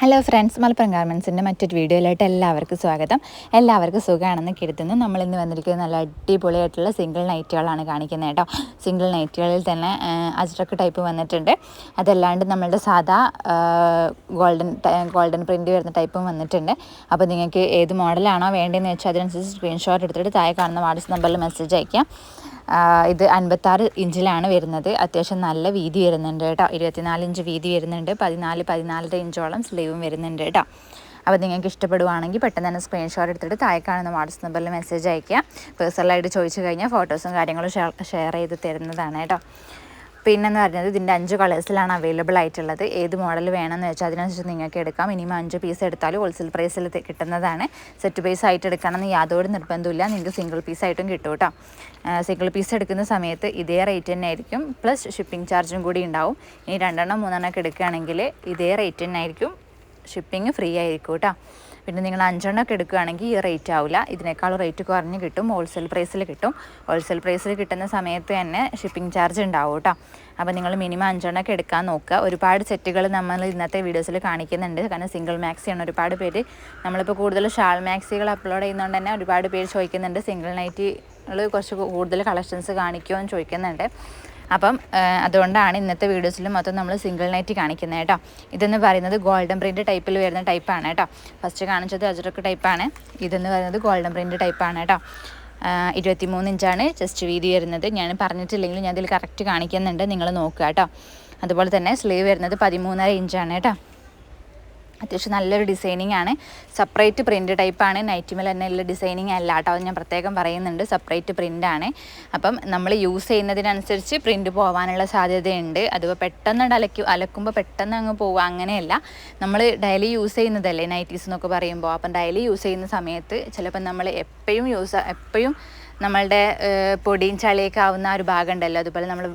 Hello friends Malappuram ഗാർമെൻസിന്റെ മറ്റൊരു വീഡിയോയിലായിട്ട് എല്ലാവർക്കും സ്വാഗതം. എല്ലാവർക്കും സുഖമാണെന്ന് കരുതുന്നു. നമ്മൾ ഇന്ന് വന്നിരിക്കുന്നത് നല്ല അടിപൊളിയായിട്ടുള്ള സിംഗിൾ നൈറ്റുകളാണ് കാണിക്കുന്നത് കേട്ടോ. സിംഗിൾ നൈറ്റുകളിൽ തന്നെ അജ്രക്ക് ടൈപ്പ് വന്നിട്ടുണ്ട്. അതല്ലാണ്ട് നമ്മളുടെ സാധാ ഗോൾഡൻ ഗോൾഡൻ പ്രിന്റ് വരുന്ന ടൈപ്പും വന്നിട്ടുണ്ട്. അപ്പോൾ നിങ്ങൾക്ക് ഏത് മോഡലാണോ വേണ്ടതെന്ന് വെച്ചാൽ അതിനനുസരിച്ച് സ്ക്രീൻഷോട്ട് എടുത്തിട്ട് താഴെ കാണുന്ന വാട്സപ്പ് നമ്പറിൽ മെസ്സേജ് അയക്കാം. ഇത് അൻപത്താറ് ഇഞ്ചിലാണ് വരുന്നത്. അത്യാവശ്യം നല്ല വീതി വരുന്നുണ്ട് കേട്ടോ. ഇരുപത്തിനാല് ഇഞ്ച് വീതി വരുന്നുണ്ട്. പതിനാല് പതിനാലര ഇഞ്ചോളം സ്ലീവും വരുന്നുണ്ട് കേട്ടോ. അപ്പോൾ നിങ്ങൾക്ക് ഇഷ്ടപ്പെടുവാണെങ്കിൽ പെട്ടെന്ന് തന്നെ സ്ക്രീൻഷോട്ട് എടുത്തിട്ട് താഴെ കാണുന്ന വാട്സപ്പ് നമ്പറിൽ മെസ്സേജ് അയയ്ക്കുക. പേഴ്സണലായിട്ട് ചോദിച്ചു കഴിഞ്ഞാൽ ഫോട്ടോസും കാര്യങ്ങളും ഷെയർ ചെയ്ത് തരുന്നതാണ് കേട്ടോ. പിന്നെന്ന് പറഞ്ഞത് ഇതിന്റെ അഞ്ച് കളേഴ്സിലാണ് അവൈലബിൾ ആയിട്ടുള്ളത്. ഏത് മോഡൽ വേണമെന്ന് വെച്ചാൽ അതിനനുസരിച്ച് നിങ്ങൾക്ക് എടുക്കാം. മിനിമം അഞ്ച് പീസ് എടുത്താലും ഹോൾസെയിൽ പ്രൈസിൽ കിട്ടുന്നതാണ്. സെറ്റ് പീസ് ആയിട്ട് എടുക്കണമെന്ന് യാതൊരു നിർബന്ധമില്ല നിങ്ങൾക്ക് സിംഗിൾ പീസ് ആയിട്ടും കിട്ടും കേട്ടോ. സിംഗിൾ പീസ് എടുക്കുന്ന സമയത്ത് ഇതേ റേറ്റ് തന്നെ ആയിരിക്കും. പ്ലസ് ഷിപ്പിംഗ് ചാർജും കൂടി ഉണ്ടാവും. ഇനി രണ്ടെണ്ണം മൂന്നെണ്ണം ഒക്കെ എടുക്കുകയാണെങ്കിൽ ഇതേ റേറ്റ് തന്നെ ആയിരിക്കും. ഷിപ്പിംഗ് ഫ്രീ ആയിരിക്കും കേട്ടോ. പിന്നെ നിങ്ങൾ അഞ്ചെണ്ണമൊക്കെ എടുക്കുകയാണെങ്കിൽ ഈ റേറ്റ് ആവില്ല. ഇതിനേക്കാൾ റേറ്റ് കുറഞ്ഞ് കിട്ടും. ഹോൾസെയിൽ പ്രൈസിൽ കിട്ടും. ഹോൾസെയിൽ പ്രൈസിൽ കിട്ടുന്ന സമയത്ത് തന്നെ ഷിപ്പിംഗ് ചാർജ് ഉണ്ടാവും കേട്ടോ അപ്പോൾ നിങ്ങൾ മിനിമം അഞ്ചെണ്ണമൊക്കെ എടുക്കാൻ നോക്കുക. ഒരുപാട് സെറ്റുകൾ നമ്മൾ ഇന്നത്തെ വീഡിയോസിൽ കാണിക്കുന്നുണ്ട്. കാരണം സിംഗിൾ മാക്സിയാണ് ഒരുപാട് പേര്. നമ്മളിപ്പോൾ കൂടുതൽ ഷാൾ മാക്സികൾ അപ്ലോഡ് ചെയ്യുന്നതുകൊണ്ട് തന്നെ ഒരുപാട് പേര് ചോദിക്കുന്നുണ്ട്. സിംഗിൾ നൈറ്റികൾ കുറച്ച് കൂടുതൽ കളക്ഷൻസ് കാണിക്കുമോ എന്ന് ചോദിക്കുന്നുണ്ട്. അപ്പം അതുകൊണ്ടാണ് ഇന്നത്തെ വീഡിയോസിൽ മൊത്തം നമ്മൾ സിംഗിൾ നൈറ്റ് കാണിക്കുന്നത് കേട്ടോ. ഇതെന്ന് പറയുന്നത് ഗോൾഡൻ പ്രിന്റ് ടൈപ്പിൽ വരുന്ന ടൈപ്പാണ് കേട്ടോ. ഫസ്റ്റ് കാണിച്ചത് അജറക്ക് ടൈപ്പാണ് ഇതെന്ന് പറയുന്നത് ഗോൾഡൻ പ്രിന്റ് ടൈപ്പാണ് കേട്ടോ. ഇരുപത്തി മൂന്ന് ഇഞ്ചാണ് ജസ്റ്റ് വീതി വരുന്നത്. ഞാൻ പറഞ്ഞിട്ടില്ലെങ്കിൽ ഞാൻ ഇതിൽ കറക്റ്റ് കാണിക്കുന്നുണ്ട്. നിങ്ങൾ നോക്കുക കേട്ടോ. അതുപോലെ തന്നെ സ്ലീവ് വരുന്നത് പതിമൂന്നര ഇഞ്ചാണ് കേട്ടോ. അത്യാവശ്യം നല്ലൊരു ഡിസൈനിങ് ആണ്. സെപ്പറേറ്റ് പ്രിന്റ് ടൈപ്പാണ് നൈറ്റിമേൽ തന്നെ ഉള്ള ഡിസൈനിങ് അല്ല കേട്ടോ. ഞാൻ പ്രത്യേകം പറയുന്നുണ്ട്. സെപ്പറേറ്റ് പ്രിന്റ് ആണ്. അപ്പം നമ്മൾ യൂസ് ചെയ്യുന്നതിനനുസരിച്ച് പ്രിന്റ് പോകാനുള്ള സാധ്യതയുണ്ട്. അതുപോലെ പെട്ടെന്ന് അലക്കും അലക്കുമ്പോൾ പെട്ടെന്ന് അങ്ങ് പോവുക അങ്ങനെയല്ല. നമ്മൾ ഡെയിലി യൂസ് ചെയ്യുന്നതല്ലേ? നൈറ്റീസ് എന്നൊക്കെ പറയുമ്പോൾ അപ്പം ഡെയിലി യൂസ് ചെയ്യുന്ന സമയത്ത് ചിലപ്പോൾ നമ്മൾ എപ്പോഴും യൂസ് എപ്പോഴും നമ്മളുടെ പൊടിയും ചളിയൊക്കെ ആവുന്ന ഒരു ഭാഗം ഉണ്ടല്ലോ അതുപോലെ നമ്മൾ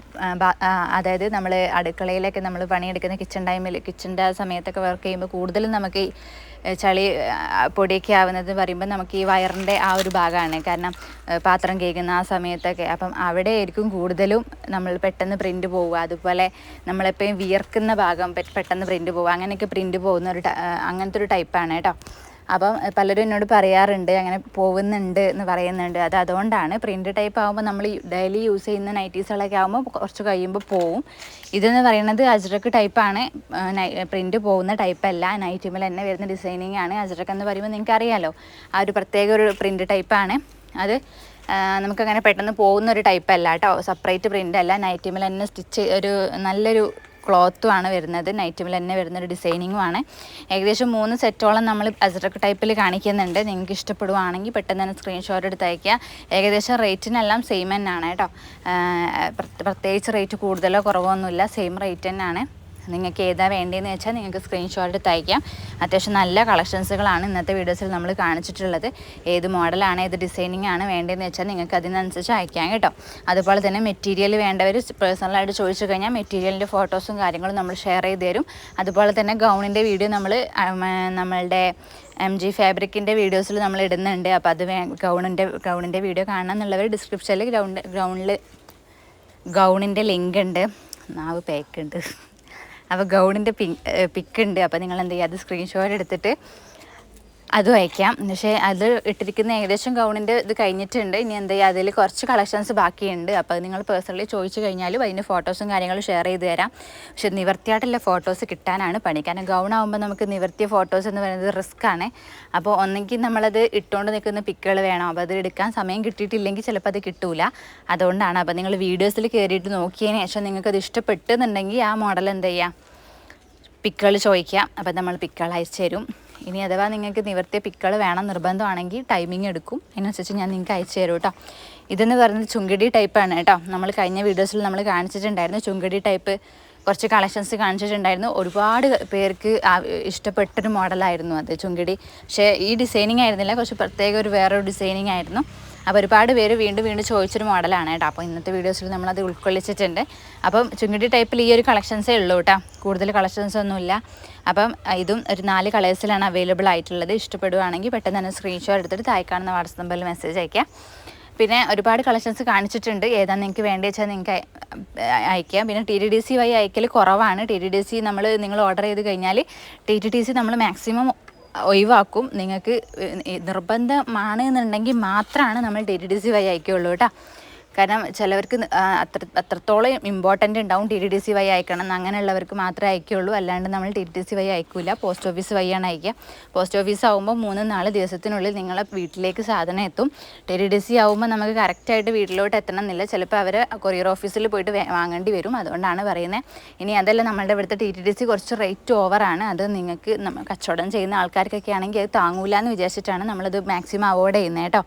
അതായത് നമ്മൾ അടുക്കളയിലൊക്കെ നമ്മൾ പണിയെടുക്കുന്ന കിച്ചൺ ടൈമിൽ കിച്ചന്റെ സമയത്തൊക്കെ വർക്ക് ചെയ്യുമ്പോൾ കൂടുതലും നമുക്ക് ഈ ചളി പൊടിയൊക്കെ ആവുന്നത് പറയുമ്പോൾ നമുക്ക് ഈ വയറിന്റെ ആ ഒരു ഭാഗമാണ്. കാരണം പാത്രം കേൾക്കുന്ന ആ സമയത്തൊക്കെ അപ്പം അവിടെ ആയിരിക്കും കൂടുതലും നമ്മൾ പെട്ടെന്ന് പ്രിന്റ് പോവുക. അതുപോലെ നമ്മളെപ്പോഴും വിയർക്കുന്ന ഭാഗം പെട്ടെന്ന് പ്രിന്റ് പോവുക. അങ്ങനെയൊക്കെ പ്രിന്റ് പോകുന്ന ഒരു അങ്ങനത്തെ ഒരു ടൈപ്പാണ് കേട്ടോ. അപ്പം പലരും എന്നോട് പറയാറുണ്ട് അങ്ങനെ പോകുന്നുണ്ട് എന്ന് പറയുന്നുണ്ട്. അത് അതുകൊണ്ടാണ് പ്രിന്റ് ടൈപ്പ് ആകുമ്പോൾ നമ്മൾ ഡെയിലി യൂസ് ചെയ്യുന്ന നൈറ്റീസുകളൊക്കെ ആകുമ്പോൾ കുറച്ച് കഴിയുമ്പോൾ പോവും. ഇതെന്ന് പറയുന്നത് അജ്രക്ക് ടൈപ്പാണ്. പ്രിന്റ് പോകുന്ന ടൈപ്പല്ല. നൈറ്റിമിൽ തന്നെ വരുന്ന ഡിസൈനിങ് ആണ് അജ്രക്ക് എന്ന് പറയുമ്പോൾ നിങ്ങൾക്ക് അറിയാലോ ആ ഒരു പ്രത്യേക ഒരു പ്രിന്റ് ടൈപ്പാണ്. അത് നമുക്കങ്ങനെ പെട്ടെന്ന് പോകുന്ന ഒരു ടൈപ്പ് അല്ല കേട്ടോ. സെപ്പറേറ്റ് പ്രിന്റ് അല്ല. നൈറ്റിമിൽ തന്നെ സ്റ്റിച്ച് ഒരു നല്ലൊരു ക്ലോത്തും ആണ് വരുന്നത്. നൈറ്റുമിൽ തന്നെ വരുന്ന ഒരു ഡിസൈനിങ്ങും ആണ്. ഏകദേശം മൂന്ന് സെറ്റോളം നമ്മൾ അസ്രക് ടൈപ്പിൽ കാണിക്കുന്നുണ്ട്. നിങ്ങൾക്ക് ഇഷ്ടപ്പെടുവാണെങ്കിൽ പെട്ടെന്ന് തന്നെ സ്ക്രീൻഷോട്ട് എടുത്ത് അയക്കുക ഏകദേശം റേറ്റിനെല്ലാം സെയിം തന്നെയാണ് കേട്ടോ. പ്രത്യേകിച്ച് റേറ്റ് കൂടുതലോ കുറവോ ഒന്നുമില്ല. സെയിം റേറ്റ് തന്നെയാണ്. നിങ്ങൾക്ക് ഏതാ വേണ്ടതെന്ന് വെച്ചാൽ നിങ്ങൾക്ക് സ്ക്രീൻഷോട്ട് തയ്ക്കാം. അത്യാവശ്യം നല്ല കളക്ഷൻസുകളാണ് ഇന്നത്തെ വീഡിയോസിൽ നമ്മൾ കാണിച്ചിട്ടുള്ളത്. ഏത് മോഡലാണ് ഏത് ഡിസൈനിങ് ആണ് വേണ്ടതെന്ന് വെച്ചാൽ നിങ്ങൾക്ക് അതിനനുസരിച്ച് അയക്കാം കേട്ടോ. അതുപോലെ തന്നെ മെറ്റീരിയൽ വേണ്ടവർ പേഴ്സണലായിട്ട് ചോദിച്ചു കഴിഞ്ഞാൽ മെറ്റീരിയലിന്റെ ഫോട്ടോസും കാര്യങ്ങളും നമ്മൾ ഷെയർ ചെയ്ത് തരും. അതുപോലെ തന്നെ ഗൗണിന്റെ വീഡിയോ നമ്മൾ നമ്മളുടെ എം ജി ഫാബ്രിക്കിന്റെ വീഡിയോസിൽ നമ്മൾ ഇടുന്നുണ്ട്. അപ്പോൾ അത് ഗൗണിന്റെ ഗൗണിന്റെ വീഡിയോ കാണണം എന്നുള്ളവർ ഡിസ്ക്രിപ്ഷനിൽ ഗ്രൗണ്ട് ഗ്രൗണ്ടിൽ ഗൗണിന്റെ ലിങ്ക് ഉണ്ട്. നാവ് പേക്കുണ്ട് അപ്പോൾ ഗൗണിന്റെ പിക്ക് ഉണ്ട് അപ്പോൾ നിങ്ങൾ എന്ത് ചെയ്യുക? അത് സ്ക്രീൻഷോട്ട് എടുത്തിട്ട് അതും അയക്കാം പക്ഷേ അത് ഇട്ടിരിക്കുന്ന ഏകദേശം ഗൗണിന്റെ ഇത് കഴിഞ്ഞിട്ടുണ്ട്. ഇനി എന്താ ചെയ്യുക അതിൽ കുറച്ച് കളക്ഷൻസ് ബാക്കിയുണ്ട്. അപ്പോൾ നിങ്ങൾ പേഴ്സണലി ചോദിച്ചു കഴിഞ്ഞാലും അതിന്റെ ഫോട്ടോസും കാര്യങ്ങളും ഷെയർ ചെയ്ത് തരാം. പക്ഷേ നിവർത്തിയായിട്ടുള്ള ഫോട്ടോസ് കിട്ടാനാണ് പണി. കാരണം ഗൗൺ ആകുമ്പോൾ നമുക്ക് നിവർത്തിയ ഫോട്ടോസ് എന്ന് പറയുന്നത് റിസ്ക് ആണ്. അപ്പോൾ ഒന്നെങ്കിൽ നമ്മളത് ഇട്ടുകൊണ്ട് നിൽക്കുന്ന പിക്കുകൾ വേണം. അപ്പോൾ അത് എടുക്കാൻ സമയം കിട്ടിയിട്ടില്ലെങ്കിൽ ചിലപ്പോൾ അത് കിട്ടൂല. അതുകൊണ്ടാണ്. അപ്പോൾ നിങ്ങൾ വീഡിയോസിൽ കയറിയിട്ട് നോക്കിയതിന് ശേഷം നിങ്ങൾക്ക് അത് ഇഷ്ടപ്പെട്ടെന്നുണ്ടെങ്കിൽ ആ മോഡൽ എന്താ ചെയ്യുക പിക്കുകൾ ചോദിക്കാം. അപ്പോൾ നമ്മൾ പിക്കുകൾ അയച്ചു തരും. ഇനി അഥവാ നിങ്ങൾക്ക് നിവർത്തിയ പിക്കൾ വേണം നിർബന്ധമാണെങ്കിൽ ടൈമിംഗ് എടുക്കും. അതിനനുസരിച്ച് ഞാൻ നിങ്ങൾക്ക് അയച്ചു തരും കേട്ടോ ഇതെന്ന് പറയുന്നത് ചുങ്കടി ടൈപ്പാണ് കേട്ടോ നമ്മൾ കഴിഞ്ഞ വീഡിയോസിൽ നമ്മൾ കാണിച്ചിട്ടുണ്ടായിരുന്നു. ചുങ്കടി ടൈപ്പ് കുറച്ച് കളക്ഷൻസ് കാണിച്ചിട്ടുണ്ടായിരുന്നു. ഒരുപാട് പേർക്ക് ഇഷ്ടപ്പെട്ടൊരു മോഡലായിരുന്നു അത് ചുങ്കിടി. പക്ഷേ ഈ ഡിസൈനിങ് ആയിരുന്നില്ല. കുറച്ച് പ്രത്യേക ഒരു വേറൊരു ഡിസൈനിങ് ആയിരുന്നു. അപ്പോൾ ഒരുപാട് പേര് വീണ്ടും വീണ്ടും ചോദിച്ചൊരു മോഡലാണ് കേട്ടോ. അപ്പോൾ ഇന്നത്തെ വീഡിയോസിൽ നമ്മളത് ഉൾക്കൊള്ളിച്ചിട്ടുണ്ട്. അപ്പം ചുങ്കിടി ടൈപ്പിൽ ഈ ഒരു കളക്ഷൻസേ ഉള്ളൂ കേട്ടോ. കൂടുതൽ കളക്ഷൻസ് ഒന്നുമില്ല. അപ്പം ഇതും ഒരു നാല് കളേഴ്സിലാണ് അവൈലബിൾ ആയിട്ടുള്ളത്. ഇഷ്ടപ്പെടുവാണെങ്കിൽ പെട്ടെന്ന് തന്നെ സ്ക്രീൻഷോട്ട് എടുത്തിട്ട് താഴെ കാണുന്ന വാട്സപ്പ് നമ്പറിൽ മെസ്സേജ് അയക്കാം പിന്നെ ഒരുപാട് കളക്ഷൻസ് കാണിച്ചിട്ടുണ്ട്. ഏതാണ് നിങ്ങൾക്ക് വേണ്ടത് വെച്ചാൽ നിങ്ങൾക്ക് അയക്കാം പിന്നെ ടി ടി ഡി സി വഴി അയക്കൽ കുറവാണ്. ടി ടി ഡി സി നമ്മൾ നിങ്ങൾ ഓർഡർ ചെയ്ത് കഴിഞ്ഞാൽ ടി ടി ഡി സി നമ്മൾ മാക്സിമം ഒഴിവാക്കും. നിങ്ങൾക്ക് നിർബന്ധമാണ് എന്നുണ്ടെങ്കിൽ മാത്രമാണ് നമ്മൾ ഡെലിഡിസി ടി വഴി അയക്കുകയുള്ളൂ കേട്ടോ. കാരണം ചിലവർക്ക് അത്ര അത്രത്തോളം ഇമ്പോർട്ടന്റ് ഉണ്ടാവും ടി ടി ഡി സി വഴി അയക്കണം അങ്ങനെയുള്ളവർക്ക് മാത്രമേ അയക്കുകയുള്ളൂ അല്ലാണ്ട് നമ്മൾ ടി ടി സി വഴി അയക്കില്ല പോസ്റ്റ് ഓഫീസ് വഴിയാണ് അയക്കുക. പോസ്റ്റ് ഓഫീസ് ആകുമ്പോൾ മൂന്ന് നാല് ദിവസത്തിനുള്ളിൽ നിങ്ങളെ വീട്ടിലേക്ക് സാധനം എത്തും. ടി ടി ഡി സി ആകുമ്പോൾ നമുക്ക് കറക്റ്റായിട്ട് വീട്ടിലോട്ട് എത്തണം എന്നില്ല ചിലപ്പോൾ അവർ കൊറിയർ ഓഫീസിൽ പോയിട്ട് വാങ്ങേണ്ടി വരും. അതുകൊണ്ടാണ് പറയുന്നത് ഇനി അതല്ല നമ്മളുടെ ഇവിടുത്തെ ടി ടി ഡി സി കുറച്ച് റേറ്റ് ഓവറാണ് അത് നിങ്ങൾക്ക് കച്ചവടം ചെയ്യുന്ന ആൾക്കാർക്കൊക്കെ ആണെങ്കിൽ അത് താങ്ങൂല എന്ന് വിചാരിച്ചിട്ടാണ് നമ്മളത് മാക്സിമം അവോയ്ഡ് ചെയ്യുന്നത് കേട്ടോ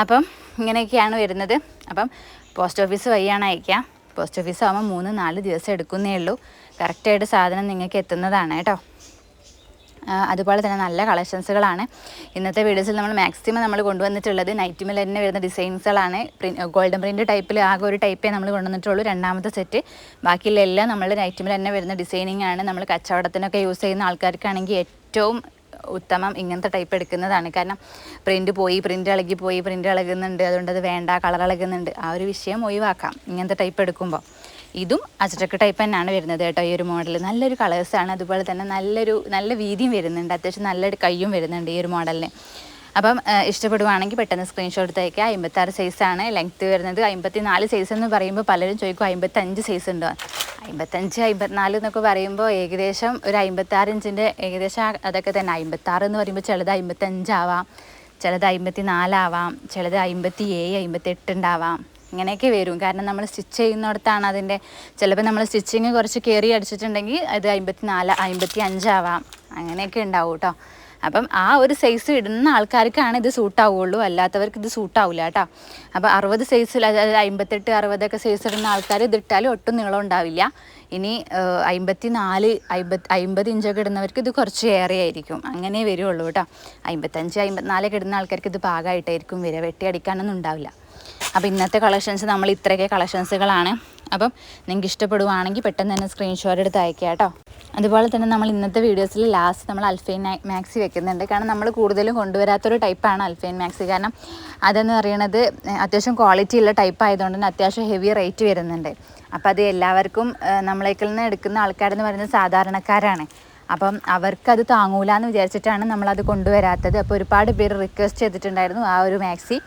അപ്പം ഇങ്ങനെയൊക്കെയാണ് വരുന്നത്. അപ്പം പോസ്റ്റ് ഓഫീസ് വഴിയാണ് അയക്കാം പോസ്റ്റ് ഓഫീസ് ആകുമ്പോൾ മൂന്ന് നാല് ദിവസം എടുക്കുന്നേ ഉള്ളൂ. കറക്റ്റായിട്ട് സാധനം നിങ്ങൾക്ക് എത്തുന്നതാണ് കേട്ടോ. അതുപോലെ തന്നെ നല്ല കളക്ഷൻസുകളാണ്. ഇന്നത്തെ വീഡിയോസിൽ നമ്മൾ മാക്സിമം നമ്മൾ കൊണ്ടുവന്നിട്ടുള്ളത് നൈറ്റിമിൽ തന്നെ വരുന്ന ഡിസൈൻസുകളാണ് ഗോൾഡൻ പ്രിന്റ് ടൈപ്പിൽ ആകെ ഒരു ടൈപ്പേ നമ്മൾ കൊണ്ടുവന്നിട്ടുള്ളൂ രണ്ടാമത്തെ സെറ്റ് ബാക്കിയുള്ള എല്ലാം നമ്മൾ നൈറ്റിമിൽ തന്നെ വരുന്ന ഡിസൈനിങ്ങാണ് നമ്മൾ കച്ചവടത്തിനൊക്കെ യൂസ് ചെയ്യുന്ന ആൾക്കാർക്കാണെങ്കിൽ ഏറ്റവും ഉത്തമം ഇങ്ങനത്തെ ടൈപ്പ് എടുക്കുന്നതാണ്. കാരണം പ്രിന്റ് പോയി പ്രിന്റ് ഇളകി പോയി പ്രിന്റ് ഇളകുന്നുണ്ട്. അതുകൊണ്ട് അത് വേണ്ട കളർ ഇളകുന്നുണ്ട്. ആ ഒരു വിഷയം ഒഴിവാക്കാം ഇങ്ങനത്തെ ടൈപ്പ് എടുക്കുമ്പോൾ ഇതും അച്ചടക്ക് ടൈപ്പ് തന്നെയാണ് വരുന്നത് കേട്ടോ ഈ ഒരു മോഡൽ നല്ലൊരു കളേഴ്സാണ് അതുപോലെ തന്നെ നല്ലൊരു നല്ല വീതിയും വരുന്നുണ്ട്. അത്യാവശ്യം നല്ലൊരു കയ്യും വരുന്നുണ്ട് ഈ ഒരു മോഡലിന് അപ്പം ഇഷ്ടപ്പെടുവാണെങ്കിൽ പെട്ടെന്ന് സ്ക്രീൻഷോട്ട് തയ്ക്കുക അമ്പത്തി അമ്പത്താറ് സൈസാണ് ലെങ്ത്ത് വരുന്നത് അമ്പത്തി നാല് സൈസ് എന്ന് പറയുമ്പോൾ പലരും ചോദിക്കും അമ്പത്തഞ്ച് സൈസ് ഉണ്ടോ? അമ്പത്തഞ്ച് അമ്പത്തിനാല് എന്നൊക്കെ പറയുമ്പോൾ ഏകദേശം ഒരു അമ്പത്താറ് ഇഞ്ചിന്റെ ഏകദേശം അതൊക്കെ തന്നെ. അമ്പത്താറ് എന്ന് പറയുമ്പോൾ ചിലത് അമ്പത്തഞ്ചാവാം ചിലത് അമ്പത്തി നാലാവാം ചിലത് അമ്പത്തി ഏഴ് അമ്പത്തെട്ട് ഉണ്ടാവാം. ഇങ്ങനെയൊക്കെ വരും. കാരണം നമ്മൾ സ്റ്റിച്ച് ചെയ്യുന്നിടത്താണ് അതിന്റെ ചിലപ്പോൾ നമ്മൾ സ്റ്റിച്ചിങ് കുറച്ച് കയറി അടിച്ചിട്ടുണ്ടെങ്കിൽ അത് അമ്പത്തി നാല് അമ്പത്തി അഞ്ചാവാം അങ്ങനെയൊക്കെ ഉണ്ടാവും കേട്ടോ അപ്പം ആ ഒരു സൈസ് ഇടുന്ന ആൾക്കാർക്കാണ് ഇത് സൂട്ടാവുള്ളൂ അല്ലാത്തവർക്ക് ഇത് സൂട്ടാവില്ല കേട്ടോ. അപ്പോൾ അറുപത് സൈസിൽ അതായത് അമ്പത്തെട്ട് അറുപതൊക്കെ സൈസ് ഇടുന്ന ആൾക്കാർ ഇതിട്ടാൽ ഒട്ടും നീളം ഉണ്ടാവില്ല. ഇനി അമ്പത്തി നാല് അമ്പത് അമ്പത് ഇഞ്ചൊക്കെ ഇടുന്നവർക്ക് ഇത് കുറച്ച് ഏറെ ആയിരിക്കും. അങ്ങനെ വരുള്ളൂ കേട്ടോ. അമ്പത്തഞ്ച് അമ്പത്തിനാലൊക്കെ ഇടുന്ന ആൾക്കാർക്ക് ഇത് പാകമായിട്ടായിരിക്കും വരിക. വെട്ടി അടിക്കാനൊന്നും ഉണ്ടാവില്ല. അപ്പം ഇന്നത്തെ കളക്ഷൻസ് നമ്മൾ ഇത്രയൊക്കെ കളക്ഷൻസുകളാണ് അപ്പം നിങ്ങൾക്ക് ഇഷ്ടപ്പെടുവാണെങ്കിൽ പെട്ടെന്ന് തന്നെ സ്ക്രീൻഷോട്ട് എടുത്ത് അയക്കുക കേട്ടോ. അതുപോലെ തന്നെ നമ്മൾ ഇന്നത്തെ വീഡിയോസിൽ ലാസ്റ്റ് നമ്മൾ അൽഫൈൻ മാക്സി വെക്കുന്നുണ്ട്. കാരണം നമ്മൾ കൂടുതലും കൊണ്ടുവരാത്തൊരു ടൈപ്പാണ് അൽഫൈൻ മാക്സി. കാരണം അതെന്ന് പറയുന്നത് അത്യാവശ്യം ക്വാളിറ്റി ഉള്ള ടൈപ്പ് ആയതുകൊണ്ട് തന്നെ അത്യാവശ്യം ഹെവി റേറ്റ് വരുന്നുണ്ട്. അപ്പോൾ അത് എല്ലാവർക്കും നമ്മളേക്കിൽ നിന്ന് എടുക്കുന്ന ആൾക്കാരെന്ന് പറയുന്നത് സാധാരണക്കാരാണ്. അപ്പം അവർക്കത് താങ്ങൂല എന്ന് വിചാരിച്ചിട്ടാണ് നമ്മളത് കൊണ്ടുവരാത്തത്. അപ്പോൾ ഒരുപാട് പേര് റിക്വസ്റ്റ് ചെയ്തിട്ടുണ്ടായിരുന്നു ആ ഒരു മാക്സി.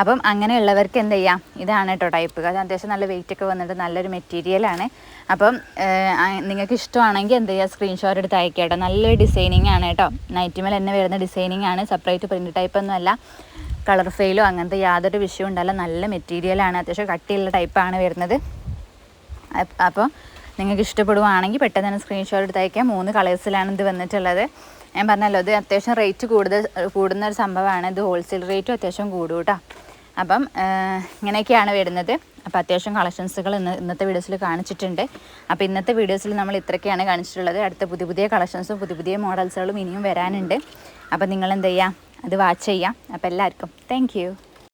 അപ്പം അങ്ങനെയുള്ളവർക്ക് എന്ത് ചെയ്യാം? ഇതാണ് കേട്ടോ ടൈപ്പ് അത് അത്യാവശ്യം നല്ല വെയിറ്റ് ഒക്കെ വന്നിട്ട് നല്ലൊരു മെറ്റീരിയലാണ് അപ്പം നിങ്ങൾക്ക് ഇഷ്ടമാണെങ്കിൽ എന്ത് ചെയ്യുക സ്ക്രീൻഷോട്ട് എടുത്ത് അയക്കുക കേട്ടോ നല്ലൊരു ഡിസൈനിങ് ആണ് കേട്ടോ നൈറ്റിമേൽ തന്നെ വരുന്ന ഡിസൈനിങ് ആണ്. സെപ്പറേറ്റ് പ്രിന്റ് ടൈപ്പ് ഒന്നും അല്ല. കളർ ഫെയിലോ അങ്ങനത്തെ യാതൊരു വിഷയവും ഉണ്ടല്ല നല്ല മെറ്റീരിയലാണ് അത്യാവശ്യം കട്ടിയുള്ള ടൈപ്പാണ് വരുന്നത്. അപ്പോൾ നിങ്ങൾക്ക് ഇഷ്ടപ്പെടുവാണെങ്കിൽ പെട്ടെന്ന് തന്നെ സ്ക്രീൻഷോട്ട് എടുത്ത് അയക്കാം മൂന്ന് കളേഴ്സിലാണ് ഇത് വന്നിട്ടുള്ളത്. ഞാൻ പറഞ്ഞല്ലോ ഇത് അത്യാവശ്യം റേറ്റ് കൂടുതൽ കൂടുന്ന ഒരു സംഭവമാണ്. ഇത് ഹോൾസെയിൽ റേറ്റും അത്യാവശ്യം കൂടും കേട്ടോ അപ്പം ഇങ്ങനെയൊക്കെയാണ് വരുന്നത്. അപ്പോൾ അത്യാവശ്യം കളക്ഷൻസുകൾ ഇന്ന് ഇന്നത്തെ വീഡിയോസിൽ കാണിച്ചിട്ടുണ്ട്. അപ്പോൾ ഇന്നത്തെ വീഡിയോസിൽ നമ്മൾ ഇത്രയൊക്കെയാണ് കാണിച്ചിട്ടുള്ളത്. അടുത്ത പുതിയ പുതിയ കളക്ഷൻസും പുതിയ പുതിയ മോഡൽസുകളും ഇനിയും വരാനുണ്ട്. അപ്പോൾ നിങ്ങൾ എന്ത് ചെയ്യുക അത് വാച്ച് ചെയ്യാം. അപ്പോൾ എല്ലാവർക്കും താങ്ക്